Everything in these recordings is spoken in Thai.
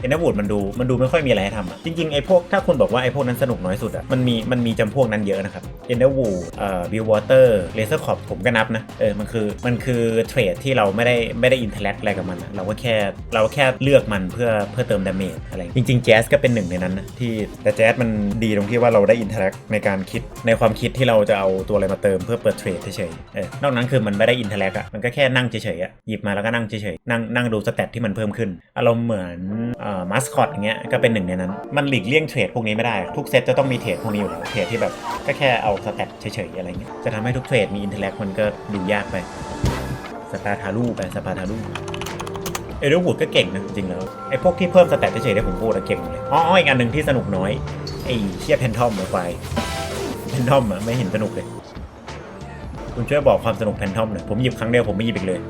เอ็นเดอร์วูดมันดูมันดูไม่ค่อยมีอะไรให้ทำอะจริงๆไอ้พวกถ้าคุณบอกว่าไอ้พวกนั้นสนุกน้อยสุดอะมันมีมันมีจำพวกนั้นเยอะนะครับเอ็นเดอร์วูดเอ่อบิลวอเตอร์เลเซอร์คอปผมก็นับนะเออมันคือมันคือเทรดที่เราไม่ได้ไม่ได้อินเทอร์แอคอะไรกับมันอะเราก็แค่เราก็แค่เลือกมันเพื่อเพื่อเติมดาเมจอะไรจริงๆแจ๊สก็เป็นหนึ่งในนั้นนะที่แต่แจ๊สมันดีตรงที่ว่าเราได้อินเทอร์แอคในการคิดในความคิดที่เราจะเอาตัวอะไรมาเติมเพื่อเปิดเทรดเฉยๆเออนอกนั้นคือมันไม่ได้อินเทอร์แอคอะมันก็แค่นั่งเฉยๆอะหยิบมาแล้วก็นั่งเฉยๆนั่งนั่งดูสเตตที่มันเพิ่มขึ้นอารมณ์เหมือนมาสคอตอย่างเงี้ยก็เป็นหนึ่งในนั้น มันหลีกเลี่ยงเทรดพวกนี้ไม่ได้ ทุกเซตจะต้องมีเทรดพวกนี้อยู่แล้วเทรดที่แบบก็แค่เอาสเตตเฉยๆอะไรเงี้ยจะทำให้ทุกเทรดมีอินเทอร์แอคมันก็ดูยากไปสปาทารูไปสปาทารูเอเดอร์วูดก็เก่งนะจริงๆแล้วไอ้พวกที่เพิ่มสเตตเฉยๆที่ผมพูดอะเก่งเลยอ๋ออีกอันหนึ่งที่สนุกน้อยไอ้เชียแพนทอมไปแพนทอมอะไม่เห็นสนุกเลย คุณช่วยบอกความสนุกแพนทอมหน่อยผมหยิบครั้งเดียวผมไม่หยิบอีกเลย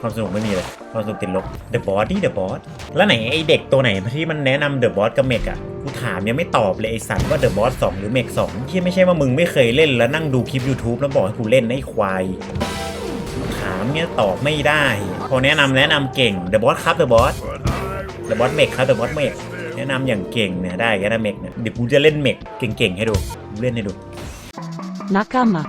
ความสนุกไม่มีเลย ความสนุกติดลบ The Boss ดิ The Boss แล้วไหนไอเด็กตัวไหนที่มันแนะนำ The Boss กับเมกอะกูถามยังไม่ตอบเลยไอสัตว์ว่า The Boss 2 หรือเมก2ที่ไม่ใช่ว่ามึงไม่เคยเล่นแล้วนั่งดูคลิป YouTube แล้วบอกให้กูเล่นนะไอควายถามเนี้ยตอบไม่ได้ พอแนะนำแนะนำเก่ง The Boss ครับ The Boss The Boss เมกครับ The Boss เมกแนะนำอย่างเก่งเนี่ยได้แค่นะเมกเนี่ยเดี๋ยวกูจะเล่นเมกเก่งๆให้ดูเล่นให้ดู Nakama.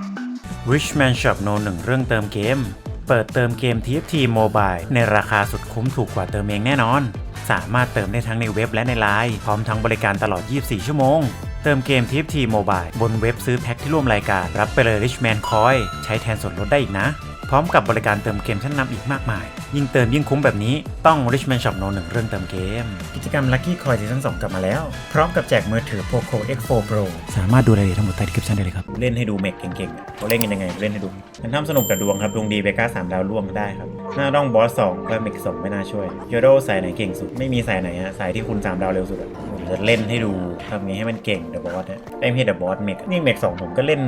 Richman Shop No 1เรื่องเติมเกม เปิดเติมเกม TFT Mobile ในราคาสุดคุ้มถูกกว่าเติมเองแน่นอน สามารถเติมได้ทั้งในเว็บและในไลน์พร้อมทั้งบริการตลอด 24 ชั่วโมง เติมเกม TFT Mobile บนเว็บซื้อแพ็คที่ร่วมรายการ รับไปเลย Richman Coin ใช้แทนส่วนลดได้อีกนะ พร้อมกับบริการเติมเกมชั้นนำอีกมากมาย ยิ่งเติมยิ่งคุ้มแบบนี้ต้อง Richman Shop No 1เรื่องเติมเกม กิจกรรม Lucky Coin ซีซั่น2กลับมาแล้ว พร้อมกับแจกมือถือ Poco X4 Pro สามารถดูรายละเอียดทั้งหมดใต้ดีคริปชันได้เลยครับ เล่นให้ดูเมกเก่งๆเขาเล่นกันยังไงเล่นให้ดูมันทำสนุกกับดวงครับดวงดีเบก้าสามดาวล่วงได้ครับหน้าต้องบอสสองก็เมกสองไม่น่าช่วยโยโดสายไหนเก่งสุดไม่มีสายไหนฮะสายที่คุณสามดาวเร็วสุดอะผม จะเล่นให้ดูทำไงให้มันเก่งเดอะบอสเนี่ยไม่ใช่เดอะบอสเมกนี่เมกสองผมก็เล่น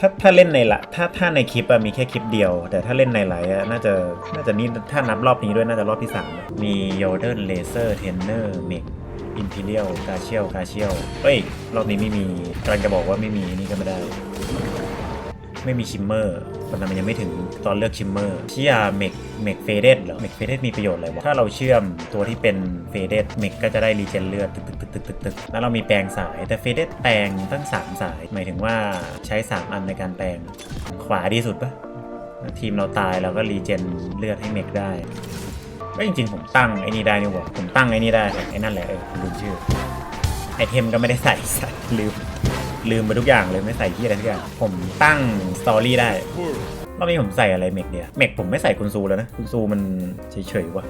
ถ้าถ้าเล่นในละถ้าถ้าในคลิปอะมีแค่คลิปเดียว แต่ถ้าเล่นในไลฟ์อะน่าจะน่าจะนี่ถ้านับรอบนี้ด้วยน่าจะรอบที่สามมีโยเดิร์นเลเซอร์เทนเนอร์เมกอินพิเรียลกาเชียลกาเชียลเอ้ย รอบนี้ไม่มีกำลังจะบอกว่าไม่มีนี่ก็ไม่ได้ ไม่มีชิมเมอร์ ตอนนั้นมันยังไม่ถึงตอนเลือกชิมเมอร์เชียเมกเมกเฟเดตเหรอเมกเฟเดตมีประโยชน์อะไรวะถ้าเราเชื่อมตัวที่เป็นเฟเดตเมกก็จะได้รีเจนเลือดตึกตึกตึกตึกตึกตึกแล้วเรามีแปลงสายแต่เฟเดตแปลงตั้ง 3 สาย หมายถึงว่าใช้ 3 อันในการแปลงขวาดีสุดปะทีมเราตายเราก็รีเจนเลือดให้เมกได้ก็จริงๆผมตั้งไอ้นี่ได้นี่หว่าผมตั้งไอ้นี่ได้ไอ้นั่นแหละเออผมลืมชื่อไอเทมก็ไม่ได้ใส่สัตว์ลืม ลืมไปทุกอย่างเลยไม่ใส่ที่อะไรทุกอย่างผมตั้งสตอรี่ได้รอบนี้ผมใส่อะไรเมกเดียเมกผมไม่ใส่คุณซูแล้วนะ คุณซูมันเฉยๆว่ะ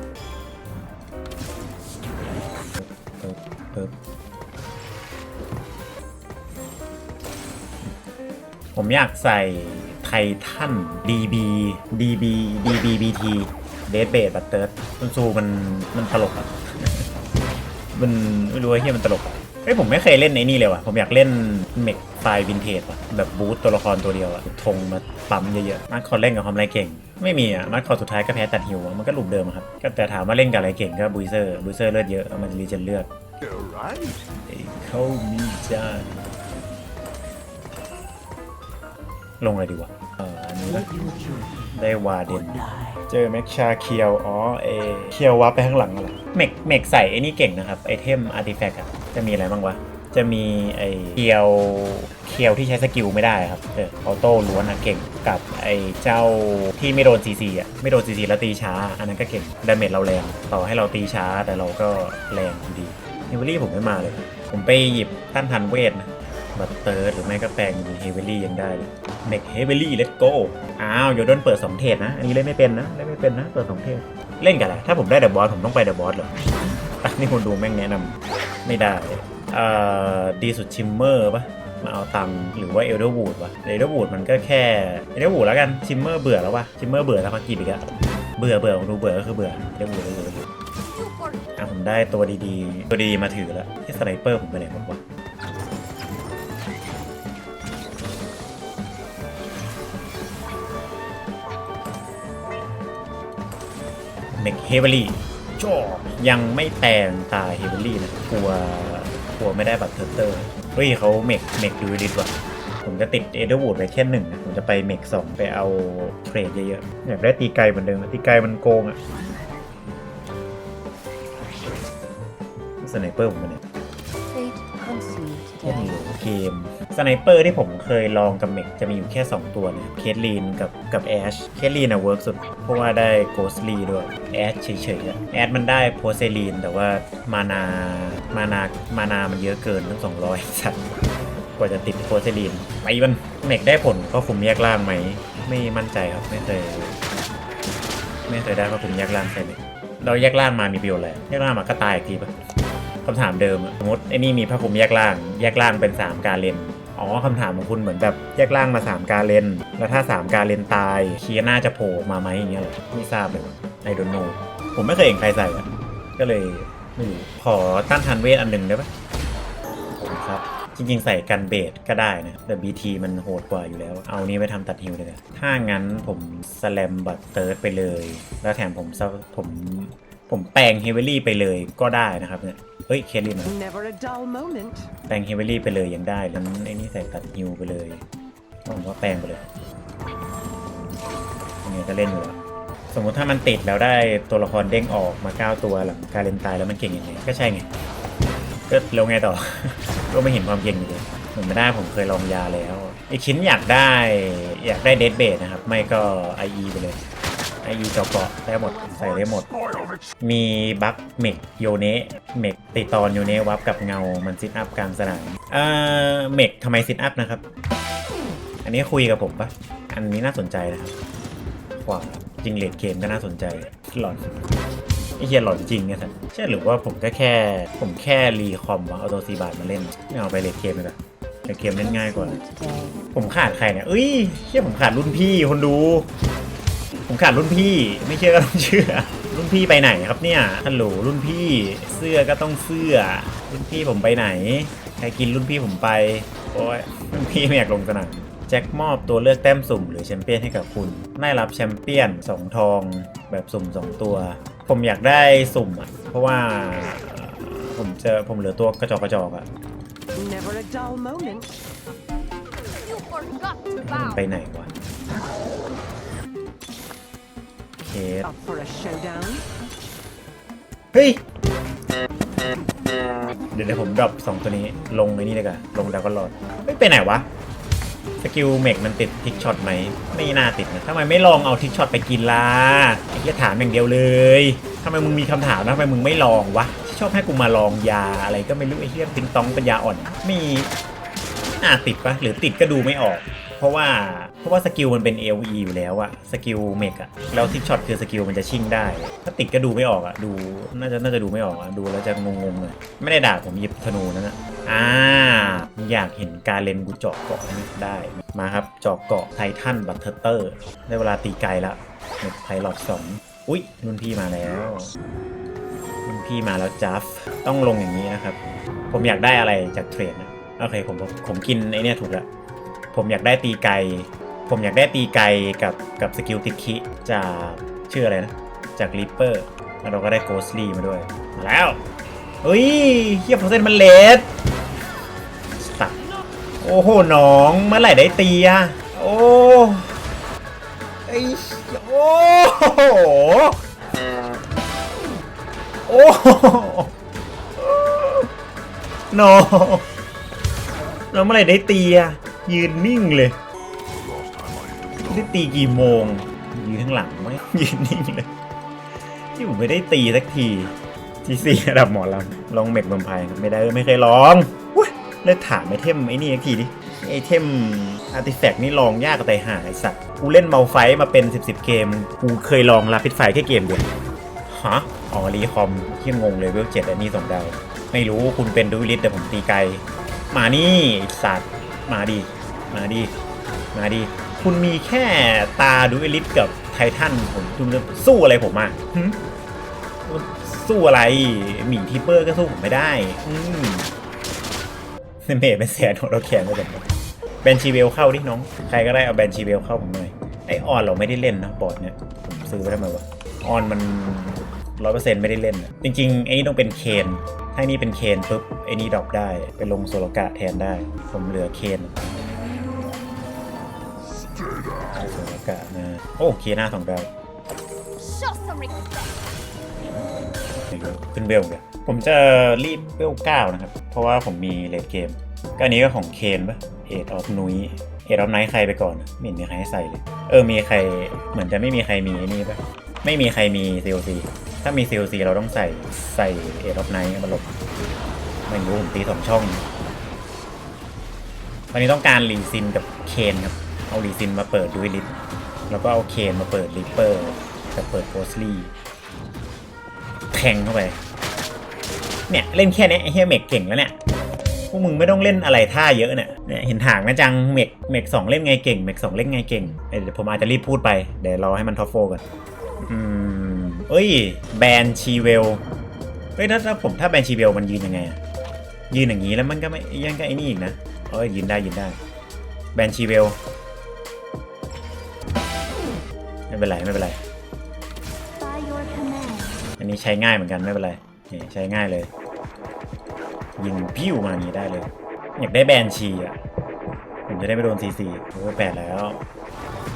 ผมอยากใส่ไททัน DB DB DBBT เดทเบดบัตเตอร์คุณซูมันมันตลกอะมันไม่รู้ว่าเฮียมันตลกอะ เฮ้ยผมไม่เคยเล่นในนี่เลยว่ะ ผมอยากเล่นเมกไฟวินเทจว่ะ แบบบูตตัวละครตัวเดียวอะธงมาปั๊มเยอะๆมาร์คคอเล่นกับความไรเก่ง ไม่มีอะมาร์คคอสุดท้ายก็แพ้ตัดฮิวอะมันก็ลูปเดิมอะครับก็แต่ถามว่าเล่นกับอะไรเก่งก็บุยเซอร์บุยเซอร์เลือดเยอะเอามันรีเจนเลือด Right. เอ้เขามีจานลงอะไรดีวะเอออันนี้ละ ได้วาเดนเจอแม็กชาเคียว อ๋อเอเคียววับไปข้างหลังอะไรเมกเมกใส่ไอ้นี่เก่งนะครับ ไอเทมอาร์ติแฟกต์อะจะมีอะไรบ้างวะ จะมีไอเคียวเคียวที่ใช้สกิลไม่ได้ครับเออออโต้ล้วนอะเก่งกับไอเจ้าที่ไม่โดนซีซีอะไม่โดนซีซีแล้วตีช้า อันนั้นก็เก่งดาเมจเราแรงต่อให้เราตีช้าแต่เราก็แรงอยู่ดีเฮเวอรี่ผมไม่มาเลย ผมไปหยิบต้านทันเวทนะ บัตเตอร์หรือไม่ก็แปลงเป็นเฮเวลี่ยังได้เลยเมกเฮเวลี่เลตโกอ้าวโยโดนเปิด2เทศนะ อันนี้เล่นไม่เป็นนะ เล่นไม่เป็นนะ เปิด2เทศเล่นกันอะไรถ้าผมได้เดอะบอสผมต้องไปเดอะบอสเหรออะนี่คนดูแม่งแนะนำไม่ได้เอ่อดีสุดชิมเมอร์ปะมาเอาตังค์หรือว่าเอลเดอร์วูดวะเอลเดอร์วูดมันก็แค่เอลเดอร์วูดแล้วกันชิมเมอร์เบื่อแล้ววะชิมเมอร์เบื่อแล้วพักกีบอีกแล้วเบื่อเบื่อผมดูเบื่อก็คือเบื่อเอลเดอร์วูดเอลเดอร์วูดอะผมได้ตัวดีๆ ตัวดีมาถือแล้วที่สไนเปอร์ผมไปไหนหมดวะ เมกเฮเวอรี่จอยังไม่แปลงตาเฮเวอรี่นะกลัวกลัวไม่ได้บัตรเทอร์เตอร์เฮ้ยเขาเมกเมกดูดีกว่าผมจะติดเอเดอร์วูดไปแค่หนึ่งนะผมจะไปเมกสองไปเอาเทรดเยอะๆอยากได้ตีไกลเหมือนเดิมตีไกลมันโกงอะสไนเปอร์ผมเนี่ย you โอ้โห today. เกมสไนเปอร์ที่ผมเคยลองกับเมกจะมีอยู่แค่ 2 ตัวนะเคทลีนกับกับแอชเคทลีนอะเวิร์กสุด เพราะว่าได้โกสลีด้วยแอชเฉยๆอะแอชมันได้โพเซลีน แต่ว่ามานามานามานามันเยอะเกินทั้ง 200 สัตว์กว่าจะติดโพเซลีนไปมันเมกได้ผลก็คุมแยกล่างไหม ไม่มั่นใจครับไม่เคย ไม่เคยได้ก็คุมแยกล่างใช่ไหมเราแยกล่างมามีประโยชน์อะไรแยกล่างมาก็ตายอีกทีปะ คำถามเดิมอะสมมติไอ้นี่มีผ้าคลุมแยกล่าง แยกล่างเป็น 3 การเลนอ๋อคำถามของคุณเหมือนแบบแยกล่างมา 3 การเลนแล้วถ้า 3 การเลนตายเคียร์น่าจะโผล่มาไหมอย่างเงี้ยหรอไม่ทราบเลยไอดนโนผมไม่เคยเห็นใครใส่อะก็เลยไม่รู้ขอต้านทานเวทอันหนึ่งได้ปะผมครับจริงๆ ใส่กันเบสก็ได้นะ แต่ BT มันโหดกว่าอยู่แล้ว เอานี้ไปทำตัดฮิวเลยถ้างั้นผมสแลมบัตเติร์ดไปเลย แล้วแถมผมซับผมผมแปลงเฮเวลี่ไปเลยก็ได้นะครับเนี่ย เฮ้ย เคลินนะ Never a dull moment. แปลงเฮเวลี่ไปเลยยังได้แล้วไอ้นี่ใส่ตัดฮิวไปเลยผมว่าแปลงไปเลยยังไงก็เล่นอยู่แล้วสมมุติถ้ามันติดแล้วได้ตัวละครเด้งออกมา 9 ตัวหลังการเล่นตายแล้วมันเก่งยังไงก็ใช่ไงก็แล้วไงต่อ ก็ไม่เห็นความเก่งอยู่เลยผมไม่ได้ผมเคยลองยาแล้วอีกชิ้นอยากได้อยากได้เดดเบสนะครับ ไม่ก็ IE ไปเลย IE เจาะกาะได้หมดใส่ได้หมด มีบัคเมกโยเนะเมกติตอนโยเนะวับกับเงามันซิทอัพกลางสนามเอ่อเมกทำไมซิทอัพนะครับ อันนี้คุยกับผมปะอันนี้น่าสนใจนะครับขวาจริงเลดเกมก็น่าสนใจหลอนไอเฮียหลอนจริงเนี่ยสัตว์ใช่หรือว่าผมก็แค่ ผมแค่รีคอมวะเอาตัวซีบาทมาเล่นไม่เอาไปเลดเกมเลยละเลดเกมเล่นง่ายกว่า ผมขาดใครเนี่ยเอ้ยเชื่อผมขาดรุ่นพี่คนดู ผมขาดรุ่นพี่ ไม่เชื่อก็ต้องเชื่อ รุ่นพี่ไปไหนครับเนี่ยฮัลโหลรุ่นพี่เสื้อก็ต้องเสื้อ รุ่นพี่ผมไปไหนใครกินรุ่นพี่ผมไปโอ้ยรุ่นพี่ไม่อยากลงสนามแจ็คมอบตัวเลือกแต้มสุ่มหรือแชมเปี้ยนให้กับคุณได้รับแชมเปี้ยน2ทองแบบสุ่ม 2 ตัว ผมอยากได้สุ่มอะ เพราะว่าเอ่อผมเจอผมเหลือตัวกระจอกกระจอกอะ Never a dull moment. You forgot to มัน bow. ไปไหนวะ เคส Up for a showdown. เฮ้ย เดี๋ยวเดี๋ยวผมดรอปสองตัวนี้ลงในนี่เลยกันลงดาวก็รอดไม่ไปไหนวะ สกิลเมกมันติดทิกช็อตไหม ไม่น่าติดนะทำไมไม่ลองเอาทิกช็อตไปกินล่ะไอ้เหี้ยถามอย่างเดียวเลยทำไมมึงมีคำถามนะทำไมมึงไม่ลองวะ ชอบให้กูมาลองยาอะไรก็ไม่รู้ไอ้เหี้ยติงตองเป็นยาอ่อน มีไม่น่าติดปะหรือติดก็ดูไม่ออก เพราะว่า เพราะว่าสกิลมันเป็น AOE อยู่แล้วอะสกิลเมกอะแล้วทิกช็อตคือสกิลมันจะชิ่งได้ ถ้าติดก็ดูไม่ออกอะดูน่าจะน่าจะดูไม่ออกอะดูแล้วจะงงๆเลยไม่ได้ด่าผมหยิบธนูนั่นอะอ่าอยากเห็นการเลนกูเจาะเกาะนี้ได้มาครับเจาะเกาะไททันบัตเทอร์ได้เวลาตีไกลล้วเน็ตไพลอตสองอุ้ยรุ่นพี่มาแล้วรุ่นพี่มาแล้วจัฟต้องลงอย่างนี้นะครับ ผมอยากได้อะไรจากเทรดนะโอเคผมผมกินไอเนี่ยถูกล้วผมอยากได้ตีไกล ผมอยากได้ตีไกลกับกับสกิลติคิจากชื่ออะไรนะ จากริปเปอร์แล้วเราก็ได้โกสลีมาด้วย มาแล้ว เฮ้ยเฮียโฟเซนมันเลสสัตว์โอ้โหน้องเมื่อไหร่ได้ตีอะโอ้ไอโอ้โหโอ้โหน้องแล้วเมื่อไหร่ได้ตีอะยืนนิ่งเลย ได้ตีกี่โมงยืนข้างหลังไหมยืนนิ่งเลยที่ผมไม่ได้ตีสักทีทีซีระดับหมอลำลองเมกบมพายครับไม่ได้ไม่เคยลองเลยถามไอเทมไอ้นี่อีกทีดิไอเทมอาร์ติแฟกต์นี่ลองยากกว่หาไอสัตว์กูเล่นเมาไฟมาเป็น 10บสเกม กูเคยลองลาพิดไฟแค่เกมเดียวฮะอ๋อรีคอมเที่งงเลยเวลเจ็ดอันนี้สองดาว ไม่รู้คุณเป็นดูวิลิสแต่ผมตีไกล มานี่ไอ้สัตว์ มาดิมาดิมาดิ คุณมีแค่ตาดูวิลิสกับไททันผมคุณจะสู้อะไรผมอะสู้อะไรหมีทิปเปอร์ก็สู้ผมไม่ได้ อืมเมย์เป็นแสนของเราแขนไปแบบแบนชีเวลเข้าดิน้อง ใครก็ได้เอาแบนชีเวลเข้าผมหน่อย ไอออนเราไม่ได้เล่นนะบอดเนี่ย ผมซื้อไปทำไมวะ ออนมันร้อยเปอร์เซ็นต์ไม่ได้เล่น จริงๆไอ้นี่ต้องเป็นเคนถ้านี่เป็นเคนปุ๊บไอ้นี่ดรอปได้ ไปลงโซโลกะแทนได้ ผมเหลือเคน กะนะโอ้เคน่าสองดาวขึ้นเวลเลยผมจะรีบเวลเก้านะครับ เพราะว่าผมมีเลดเกม ก็อันนี้ก็ของเคนปะเอ็ดออฟนุยเอ็ดออฟไนท์ใครไปก่อนไม่เห็นมีใครให้ใส่เลย เออมีใครเหมือนจะไม่มีใครมีไอ้นี่ปะไม่มีใครมี COC ถ้ามี COC เราต้องใส่ใส่เอ็ดออฟไนท์มาหลบไม่รู้ผมตีสองช่องตอนนี้ต้องการรีซินกับเคนครับ เอารีซินมาเปิดดูลิท แล้วก็เอาเคนมาเปิดริปเปอร์กับเปิดโพสลีแทงเข้าไป เนี่ย เล่นแค่เนี้ยไอ้เฮียเมกเก่งแล้วเนี่ย พวกมึงไม่ต้องเล่นอะไรท่าเยอะเนี่ยเนี่ยเห็นถางนะจัง เมกเมกสองเล่นไงเก่ง เมกสองเล่นไงเก่ง เดี๋ยวผมอาจจะรีบพูดไป เดี๋ยวรอให้มันท็อปโฟก่อนอืมเอ้ย แบนชีเวล เฮ้ยถ้าถ้าผมถ้าแบนชีเวลมันยืนยังไง ยืนอย่างนี้แล้วมันก็ไม่ยังก็ไอ้นี่อีกนะเอ้ยยืนได้ยืนได้ แบนชีเวล ไม่เป็นไรไม่เป็นไร By your command. อันนี้ใช้ง่ายเหมือนกันไม่เป็นไรนี่ใช้ง่ายเลย ยิงพิ้วมานี้ได้เลย อยากได้แบนชีอะ ผมจะได้ไม่โดนซีซีโอ้ยแปดแล้ว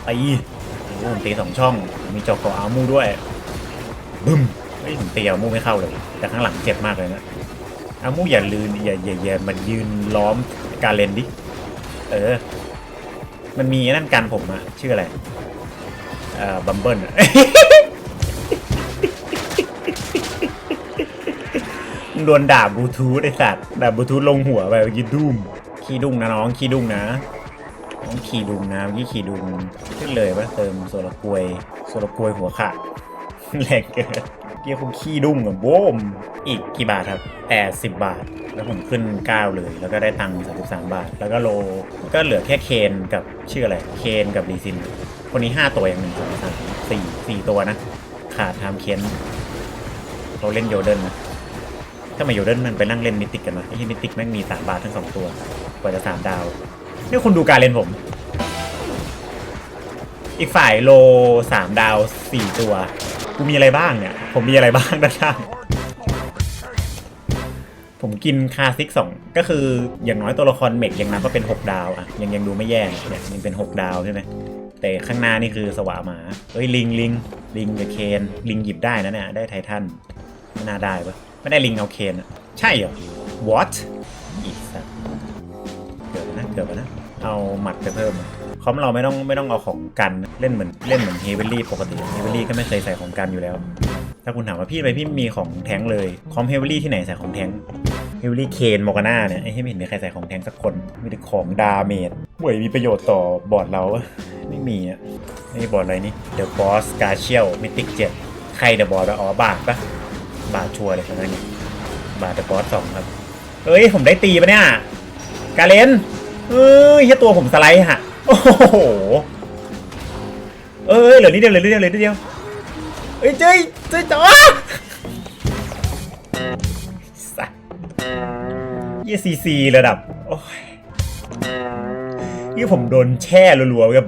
ตีโอ้โหผมตีสองช่อง มีจอกเกาะอามูด้วยบึ้มเฮ้ยผมตีอามูไม่เข้าเลย แต่ข้างหลังเจ็บมากเลยนะอามูอย่าลืนอย่าอย่าอย่ามันยืนล้อมการเลนดิ เออ มันมีไอ้นั่นกันผมอะชื่ออะไรเอ่อบัมเบิลโดนด่าบลูทูธไอสัตว์ด่าบลูทูธลงหัวไปเมื่อกี้ดุ้มขี้ดุ้งนะน้องขี้ดุ้งนะน้องขี่ดุ้งนะเมื่อกี้ขี่ดุ้งขึ้นเลยว่าเติมโซลกวยโซลกวยหัวขาดแรงเกินเกี่ยวกับขี้ดุ้งกับโว้มอีกกี่บาทครับแปดสิบบาท แล้วผมขึ้น 9 เลย แล้วก็ได้ตังค์33บาท แล้วก็โล ก็เหลือแค่เคนกับชื่ออะไร เคนกับดีซิน คนนี้5ตัวอย่างหนึ่งสองสามสี่สี่ตัวนะ ขาดไทม์เคนเราเล่นโยเดินนะถ้ามาโยเดินมันไปนั่งเล่นมิติกกันนะไอ้ที่มิติกแม่งมีสามบาททั้งสองตัวกว่าจะสามดาวนี่คุณดูการเล่นผม อีกฝ่ายโลสามดาวสี่ตัวกูมีอะไรบ้างเนี่ย ผมมีอะไรบ้างด้านล่างผมกินคาซิกสองก็คืออย่างน้อยตัวละครเมกยังนับว่าเป็น 6 ดาวอะยังยังดูไม่แย่เนี่ยยังเป็น 6 ดาวใช่ไหม แต่ข้างหน้านี่คือสวาหมาเอ้ยลิงลิงลิงกับเคนลิงหยิบได้นะเนี่ยได้ไททันไม่น่าได้ปะไม่ได้ลิงเอาเคนอะใช่เหรอ what อีกสัตว์เกือบนะเกือบนะเอาหมัดไปเพิ่มคอมเราไม่ต้องไม่ต้องเอาของกันเล่นเหมือนเล่นเหมือนเฮเวลลี่ปกติเฮเวลลี่ก็ไม่เคยใส่ของกันอยู่แล้ว ถ้าคุณถามว่าพี่ไปพี่มีของแท้งเลยคอมเฮเวลลี่ที่ไหนใส่ของแท้ง ฮเวลลี่เคนมอร์กาน่าเนี่ยไอ้ให้ไม่เห็นมีใครใส่ของแทงสักคนมีแต่ของดาเมจห่วยมีประโยชน์ต่อบอร์ดเราอะไม่มีอะนี่บอร์ดอะไรนี่ The Boss g a r c i a l Mythic 7ใคร The Boss วะอ๋อบาทปะบาทชัวร์เลยนนั้นนี่บาท The Boss 2ครับเอ้ยผมได้ตีปะเนี่ยกาเลนเอ้ยแค่ตัวผมสไลด์ฮะโอ้โหเอ้ยเหลือนิดเดียวเหลือนิดเดียวเหลือนิดเดียวเอ้ยเจ้ยเจ้ยจ๋อ ยี่ซีซีระดับ โอ้ยนี่ผมโดนแช่รัวๆแบบ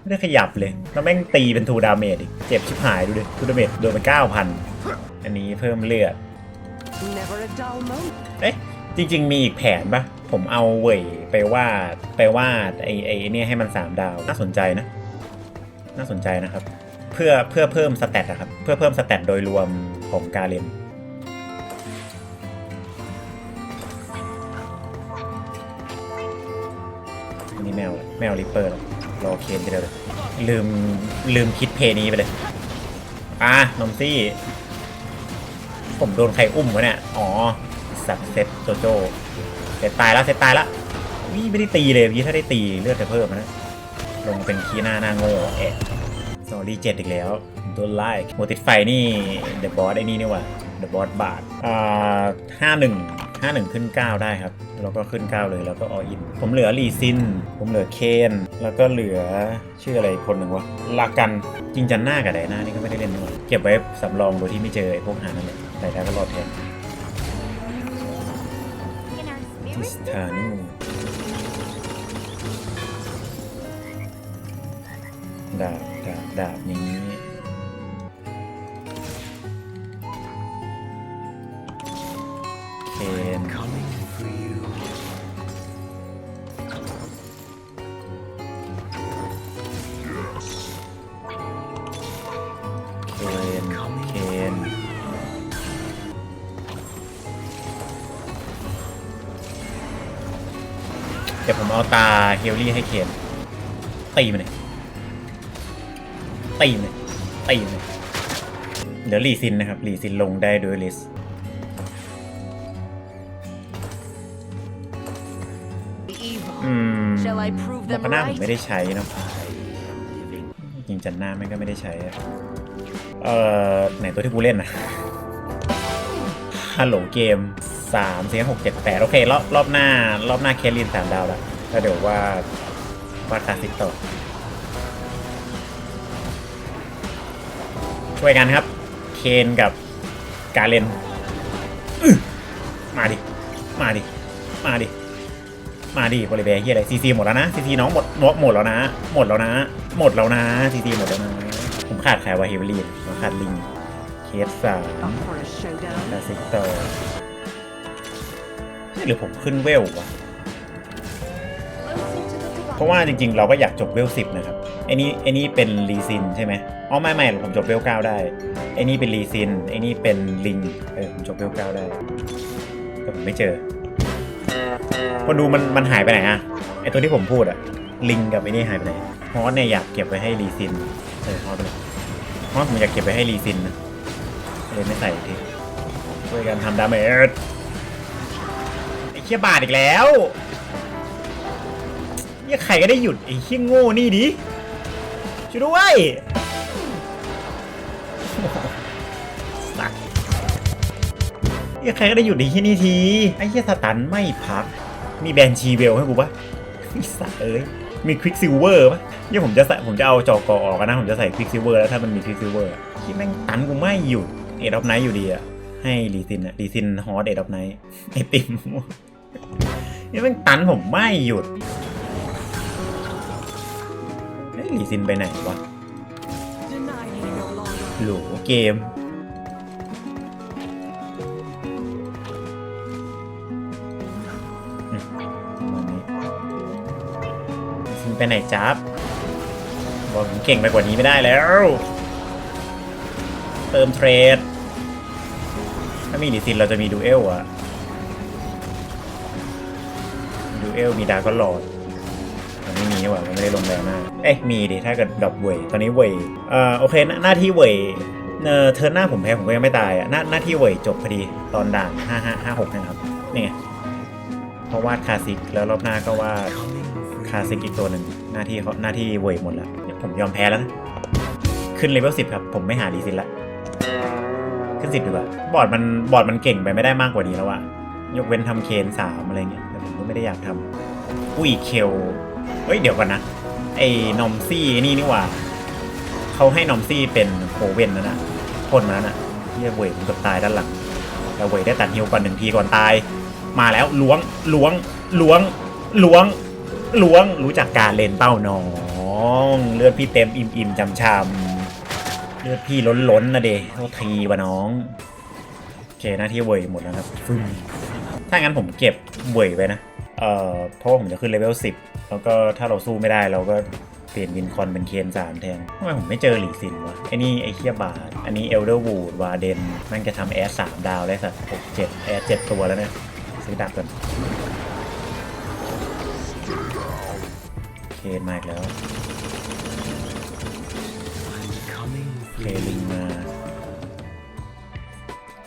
ไม่ได้ขยับเลย แล้วแม่งตีเป็นทูดาเมจอีก เจ็บชิบหายดูดิทูดาเมจโดนไป9,000อันนี้เพิ่มเลือด Never a dull moment. เอ๊ะ จริง ๆ มีอีกแผนปะผมเอาเว่ยไปวาดไปวาดไอ้ไอ้เนี่ยให้มัน3ดาว น่าสนใจนะ น่าสนใจนะครับ เพื่อเพื่อเพิ่มสเตตอะครับ เพื่อเพิ่มสเตตโดยรวมของการเลน นนี้แมวแมวริปเปอร์รอเคนไปเลย ลืมลืมคิดเพลนี้ไปเลยอะนมซี่ ผมโดนใครอุ้มวะเนี่ย อ๋อ สัตว์เซตโจโจเซตตายแล้วเซตตายแล้ววิไม่ได้ตีเลยเมื่ถ้าได้ตีเลือดจะเพิ่มนะ ลงเป็นคีหน้าหน้าโง่เอ๊ะสอรี่เจ็ดอีกแล้วโดนไล่โมติดไฟนี่เดอะบอสไอ้นี่นี่ว่าเดอะบอสบาทอ่าห้าหนึ่งห้าหนึ่งขึ้นเก้าได้ครับ แล้วก็ขึ้นก้าเลยแล้วก็ออิน ผมเหลือลีซิน ผมเหลือเคน แล้วก็เหลือชื่ออะไรคนหนึ่งวะลากันจริงจันหน้ากับไดหน้านี่ก็ไม่ได้เล่นด้วยเก็บไว้สำรองโดยที่ไม่เจอไอ้พวกหานั่นแหละแต่แล้ก็รอดแทนทิส spirit, ทานูดาบดาบดาบนี้เคน คนเคนเดี๋ยวผมเอาตาเฮลลี่ให้เคนตีมันเลยตีมันเลยตีมันเลยเดี๋ยวรีซินนะครับรีซินลงได้ด้วยลิสอืมผมก็น่าผมไม่ได้ใช้นะ จริงจันหน้ามันก็ไม่ได้ใช้ เอ่อ ไหนตัวที่กูเล่นนะฮัลโหลเกมสามสี่หกเจ็ดแปดโอเค รอบรอบหน้า รอบหน้าเคลินสามดาวแล้วแล้วเดี๋ยวว่าว่าคลาสสิกต่อช่วยกันครับ เคนกับกาเลนมาดิ มาดิ มาดิ มาดิบริเวณเฮียอะไรซีซีหมดแล้วนะซีซีน้องหมดหมดหมดแล้วนะ หมดแล้วนะ หมดแล้วนะซีซีหมดแล้วนะ ผมขาดใครวะเฮเวอรี่ผมขาดลิง เคสสาม Up for a showdown? คลาสสิกต่อหรือผมขึ้นเวลวะ Closing to the เพราะว่าจริงๆ เราก็อยากจบเวลสิบนะครับไอ้นี่ไอ้นี่เป็นรีซินใช่ไหมอ๋อไม่ไม่ผมจบเวลเก้าได้ไอ้นี่เป็นรีซินไอ้นี่เป็นลิงเออผมจบเวลเก้าได้แต่ผมไม่เจอคนดูมันมันหายไปไหนอะไอตัวที่ผมพูดอะลิงกับไอ้นี่หายไปไหน ฮอสเนี่ยอยากเก็บไว้ให้รีซินเออฮอสไปเลยฮอสผมอยากเก็บไว้ให้รีซินนะเลยไม่ใส่ทีช่วยกันทำดาเมจไอ้เคียบาดอีกแล้วเนี่ยใครก็ได้หยุดไอ้เขี้ยโง่นี่ดิช่วยด้วยสักเนี่ยใครก็ได้หยุดไอ้ที่นี่ทีไอ้เหี้ยสตันไม่พัก มีแบนชีเวลให้กูปะไอ้สัสเอ้ยมีควิกซิลเวอร์ปะ นี่ผมจะใส่ผมจะเอาจอกอออกนะ ผมจะใส่ควิกซิเวอร์แล้วถ้ามันมีควิกซิเวอร์ที่แม่งตันกูไม่หยุดเอ็ดออฟไนท์อยู่ดีอะให้รีซินอะรีซินฮอตเอ็ดออฟไนท์ไอติมเนี่ยแม่งตันผมไม่หยุดเอ้ยลีซินไปไหนวะหลเกมลีซินไปไหนจับบ ผมเก่งไปกว่านี้ไม่ได้แล้ว เติมเทรด ถ้ามีลีซินเราจะมีดูเอลอะดูเอลมีดาก็หลอดมันไม่มีนี่หว่ามันไม่ได้ลงแรงหน้าเอ๊ะมีดิถ้าเกิดดรอปเวยตอนนี้เวยเอ่อโอเคหน้าที่เวยเออเทิร์นหน้าผมแพ้ผมก็ยังไม่ตายอะหน้าหน้าที่เวยจบพอดีตอนด่านห้าห้าห้าหกนะครับนี่ไงเพราะวาดคาสสิกแล้วรอบหน้าก็วาดคาสสิกอีกตัวหนึ่งหน้าที่เขาหน้าที่เวยหมดแล้ว ผมยอมแพ้แล้วนะขึ้นเลเวลสิบครับ ผมไม่หารีซินละ ขึ้นสิบดีกว่า บอร์ดมันบอร์ดมันเก่งไปไม่ได้มากกว่านี้แล้วอะยกเว้นทำเคนสามอะไรเงี้ยแต่ผมก็ไม่ได้อยากทำอุ้ยเคลเฮ้ยเดี๋ยวก่อนนะ ไอ้นอมซี่นี่นี่หว่าเขาให้นอมซี่เป็นโคเวนนะนะพ่นมาแล้วนะเฮียเวยผมเกือบตายด้านหลังแต่เวยได้ตัดฮิวก่อนหนึ่งทีก่อนตาย มาแล้วล้วงล้วงล้วงล้วงล้วงรู้จักการเลนเป้าน้อ งเลือดพี่เต็มอิ่มอิ่มจำชำเลือดพี่ล้นล้นๆนะเดโทษทีวะน้องโอเคหน้าที่เวยหมดแล้วครับฟึ่มถ้างั้นผมเก็บเวยไว้นะเอ่อเพราะว่าผมจะขึ้นเลเวล10 แล้วก็ถ้าเราสู้ไม่ได้เราก็เปลี่ยนวินคอนเป็นเคนสามแทนทำไมผมไม่เจอหลีซินวะไอ้นี่ไอ้เคียบาทอันนี้เอลเดอร์วูดวาเดนมันจะทำแอสสามดาวได้สักหกเจ็ดแอสเจ็ดตัวแล้วเนี่ยซื้อดักก่อน มาอีกแล้วเคลิงมา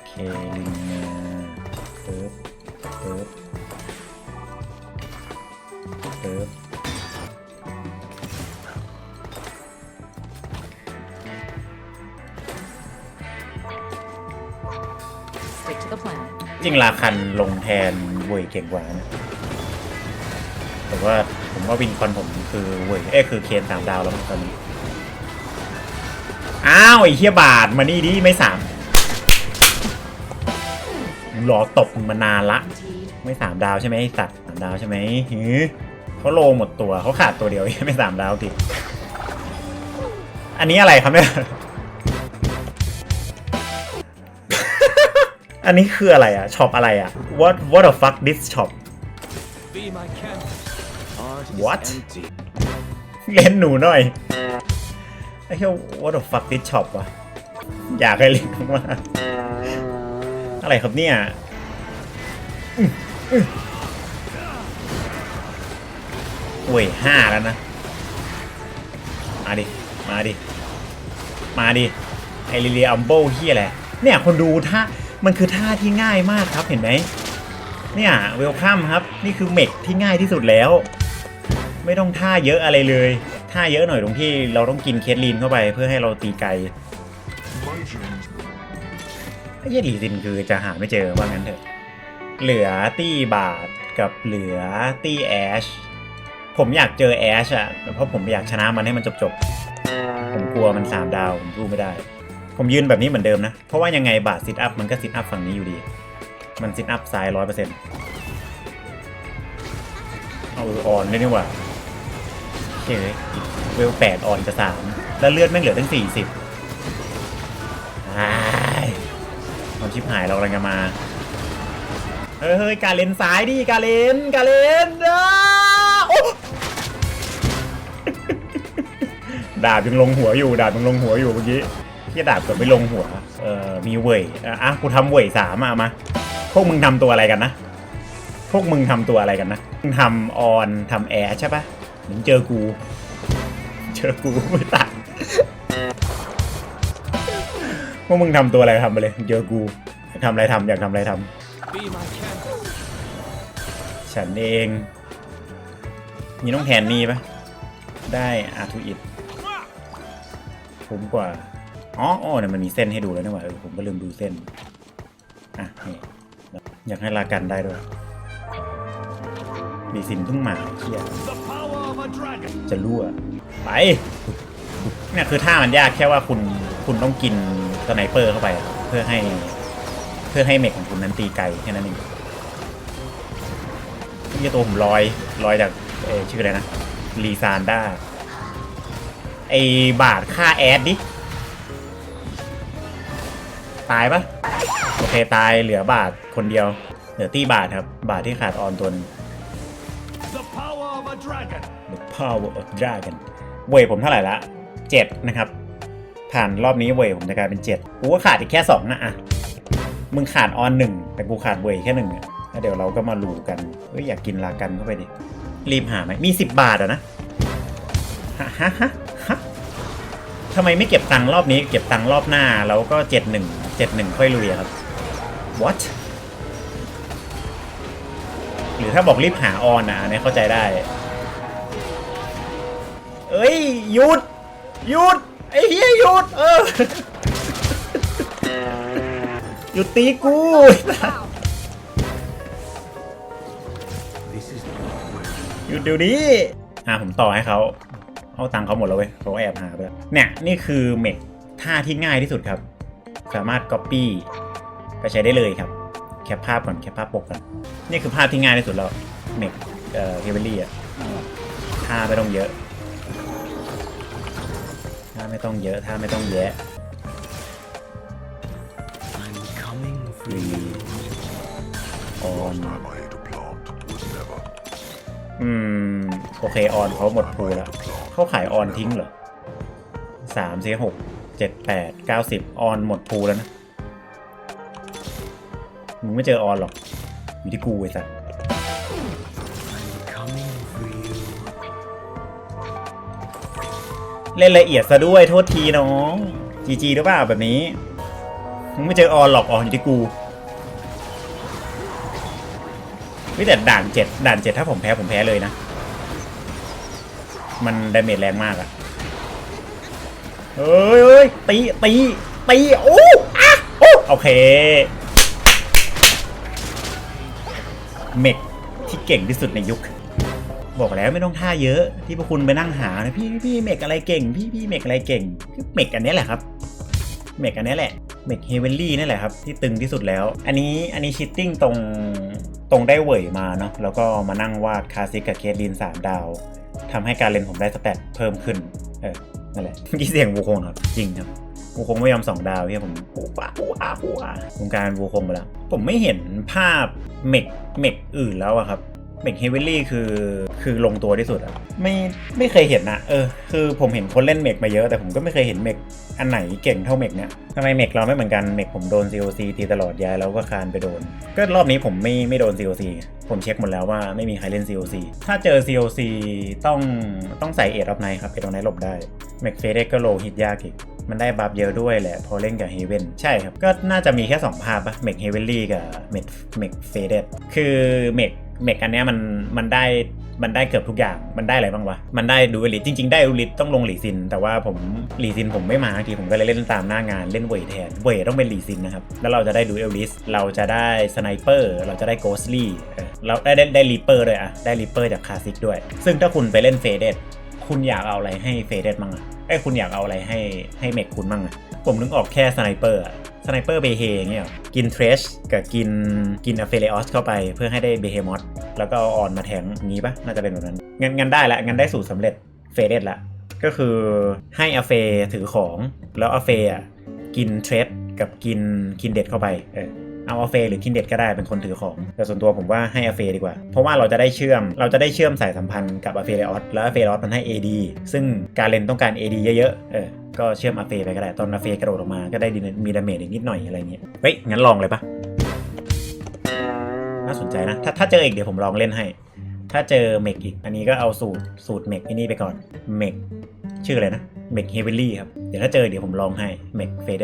เคลิงมาเปิบเปิบเปิบ Stick to the plan. จริงราคันลงแทนเวยเก่งกว่านะแต่ว่า ผมว่าวินคอนผมคือเวยเอ้คือเคนสามดาวแล้วตอนนี้ อ้าวไอ้เฮียบาทมานี่ดิไม่สามรอตบมึงมานานละ ไม่สามดาวใช่ไหมไอ้สัตว์สามดาวใช่ไหมหือเขาโลหมดตัวเขาขาดตัวเดียวไม่สามดาวติอันนี้อะไรครับเนี่ย อันนี้คืออะไรอะช็อปอะไรอะ what what the fuck this shop What? เล่นหนูหน่อยไอ้เหี้ย what the fuck this shop วะอยากให้เล่นมากอะไรครับเนี่ยอื้ออื้อเว้ยห้าแล้วนะ มาดิ มาดิ มาดิ ไอริเลียอัมโบเฮียอะไรเนี่ยคนดูท่ามันคือท่าที่ง่ายมากครับเห็นไหมเนี่ยเวลคัมครับ นี่คือเมกที่ง่ายที่สุดแล้ว ไม่ต้องท่าเยอะอะไรเลย ท่าเยอะหน่อยตรงที่เราต้องกินเคสลีนเข้าไปเพื่อให้เราตีไกลไอ้เหี้ยดีซินคือจะหาไม่เจอว่างั้นเถอะ เหลือตี้บาทกับเหลือตี้แอช ผมอยากเจอแอชอะเพราะผมอยากชนะมันให้มันจบๆ ผมกลัวมันสามดาว ผมสู้ไม่ได้ ผมยืนแบบนี้เหมือนเดิมนะ เพราะว่ายังไงบาทซิทอัพมันก็ซิทอัพฝั่งนี้อยู่ดี มันซิทอัพซ้ายร้อยเปอร์เซ็นต์เอาออนได้นี่หว่า เฮ้ยเวลแปดอ่อนจะสามแล้วเลือดแม่งเหลือตั้งสี่สิบความชิบหายเรากำลังจะมา เฮ้ยเฮ้ยการเลนซ้ายดิการเลนการเลนอ้าโอ๊ะดาบยังลงหัวอยู่ดาบยังลงหัวอยู่เมื่อกี้ที่ดาบเกือบไม่ลงหัว เอ่อมีเว่ยอะกูทำเว่ยสามอะมาพวกมึงทำตัวอะไรกันนะ พวกมึงทำตัวอะไรกันนะมึงทำออนทำแอร์ใช่ปะ มึงเจอกู เจอกูไม่ต่างพวกมึงทำตัวอะไรทำไปเลย เจอกูอยากทำอะไรทำอยากทำอะไรทำ Be my canvas. ฉันเองนี่ต้องแทนนี่ปะได้อาทูอิดคุ้มกว่า อ๋ออ๋อเนี่ยมันมีเส้นให้ดูแล้วนี่หว่าเออผมก็ลืมดูเส้น อะนี่อยากให้ลากันได้ด้วยดีสินเพิ่งมาเครีย จะรั่วไปเนี่ยคือท่ามันยากแค่ว่าคุณคุณต้องกินสไนเปอร์เข้าไป เพื่อให้ เพื่อให้เมกของคุณนั้นตีไกลแค่นั้นเองที่ตัวผมลอยลอยจากเอชื่ออะไรนะลีซานด้าไอบาทค่าแอดดิ ตายปะโอเคตายเหลือบาทคนเดียว เหลือตี้บาทครับ บาทที่ขาดออนตัวนึง power of dragon. เวยผมเท่าไหร่ละเจ็ดนะครับ ผ่านรอบนี้เวยผมจะกลายเป็นเจ็ดกูก็ขาดอีกแค่สองนะอะ มึงขาดออนหนึ่งแต่กูขาดเวยแค่หนึ่งอะเดี๋ยวเราก็มาลูกันเอ้ยอยากกินลากันเข้าไปดิ รีบหาไหมมีสิบบาทอะนะฮะฮะฮะฮะทำไมไม่เก็บตังค์รอบนี้ เก็บตังค์รอบหน้าแล้วก็เจ็ดหนึ่งเจ็ดหนึ่งค่อยลุยครับ what หรือถ้าบอกรีบหาออนอะอันนี้เข้าใจได้ เอ้ยหยุดหยุดไอ้เหี้ยหยุดเออหยุดตีกูหยุดเดี๋ยวนี้อะผมต่อให้เขาเอาตังค์เขาหมดแล้วเว้ยเขาแอบหาไปแล้วเนี่ยนี่คือเมกท่าที่ง่ายที่สุดครับ สามารถ Copy ไปใช้ได้เลยครับ แคปภาพก่อนแคปภาพปกก่อนนี่คือภาพที่ง่ายที่สุดแล้วเมกเอ่อเฮเบอรี่อะท่าไม่ต้องเยอะ ท่าไม่ต้องเยอะท่าไม่ต้องแยะ I'm coming ฟรีออน time I ate a plant was never. อืม โอเค ออนเขาหมดพูแล้วเขาขายออนทิ้งเหรอสามสี่หกเจ็ดแปดเก้าสิบออนหมดพูแล้วนะ มึงไม่เจอออนหรอก อยู่ที่กูไอ้สัส เล่นละเอียดซะด้วยโทษทีน้องจีจีหรือเปล่าแบบนี้มึงไม่เจอออนหรอกออนอยู่ที่กูวิแต่ด่านเจ็ดด่านเจ็ดถ้าผมแพ้ผมแพ้เลยนะ มันดาเมจแรงมากอะเฮ้ยเฮ้ยตีตีตีโอ้อะโอ้โอเคเมกที่เก่งที่สุดในยุค บอกแล้วไม่ต้องท่าเยอะที่พวกคุณไปนั่งหานะพี่พี่เมกอะไรเก่ง พี่พี่เมกอะไรเก่งเมกอันนี้แหละครับเมกอันนี้แหละเมกเฮเวนลี่นี่แหละครับที่ตึงที่สุดแล้ว อันนี้อันนี้ชิตติ้งตรงตรงได้เหวยมาเนาะแล้วก็มานั่งวาดคาซิกกับเคสลินสามดาวทำให้การเล่นผมได้สแตทเพิ่มขึ้นเออนั่นแหละเมื่อกี้เสียงวูคงครับจริงครับวูคงไม่ยอมสองดาวที่ผมปูปะปูอาปูอาวงการวูคงไปแล้วผมไม่เห็นภาพเมกเมกอื่นแล้วอะครับ เมกเฮเวลลี่คือคือลงตัวที่สุดอะไม่ไม่เคยเห็นนะเออคือผมเห็นคนเล่นเมกมาเยอะแต่ผมก็ไม่เคยเห็นเมกอันไหนเก่งเท่าเมกเนี่ยทำไมเมกเราไม่เหมือนกันเมกผมโดน COC ตีตลอดย้ายแล้วก็คานไปโดน ก็รอบนี้ผมไม่ไม่โดน COC ผมเช็คหมดแล้วว่าไม่มีใครเล่น COC ถ้าเจอ COC ต้องต้องใส่เอ of อ i ไนครับเอ of อ i ไนหลบได้เมกเฟเดก็โลฮิตยากอีกมันได้บัฟเยอะด้วยแหละ พอเล่นกับเฮเวนใช่ครับ ก็น่าจะมีแค่ 2 ภาพปะเมกเฮเวนลี่กับเมกเมกเฟเดคือเมก เมกอันเนี้ยมันมันได้มันได้เกือบทุกอย่างมันได้อะไรบ้างวะ มันได้ดูเอลิทจริง ๆ ได้ดูลิทต้องลงหลีซิน แต่ว่าผมหลีซินผมไม่มาทีผมก็เลยเล่นตามหน้างานเล่นเวทแทนเวทต้องเป็นหลีซินนะครับ แล้วเราจะได้ดูเอลิสเราจะได้สไนเปอร์เราจะได้โกสลี่เราได้ได้ได้รีเปอร์ด้วยอะได้รีเปอร์จากคาซิกด้วย ซึ่งถ้าคุณไปเล่นเฟเดตคุณอยากเอาอะไรให้เฟเดตมั่งอะ ไอ้คุณอยากเอาอะไรให้ให้เมกคุณมั่งอะผมนึกออกแค่สไนเปอร์สไนเปอร์เบเฮงเงี้ยกินเทรชกับกินกินอเฟเลออสเข้าไปเพื่อให้ได้เบเฮมอสแล้วก็เอาออนมาแทงอย่างงี้ปะน่าจะเป็นแบบนั้นงั้นงั้นได้ละงั้นได้สูตรสำเร็จเฟเดละก็คือให้อเฟถือของแล้วอเฟอะกินเทรดกับกินกินเด็ดเข้าไปเออ เอาอเฟหรือกินเด็ดก็ได้เป็นคนถือของ แต่ส่วนตัวผมว่าให้อเฟดีกว่า เพราะว่าเราจะได้เชื่อมเราจะได้เชื่อมสายสัมพันธ์กับอเฟเลออสแล้วอเฟเลออสมันให้ AD ซึ่งการเล่นต้องการ AD เยอะๆเออก็เชื่อมอาเฟไปก็ได้ตอนอาเฟกระโดดออกมาก็ได้มีดาเมจอีกนิดหน่อยอะไรเงี้ยเฮ้ยงั้นลองเลยปะน่าสนใจนะถ้าถ้าเจออีกเดี๋ยวผมลองเล่นให้ ถ้าเจอเมกอีก อันนี้ก็เอาสูตรสูตรเมกไอ้นี่ไปก่อนเมกชื่ออะไรนะเมกเฮเวลลี่ครับเดี๋ยวถ้าเจอเดี๋ยวผมลองให้เมกเฟเด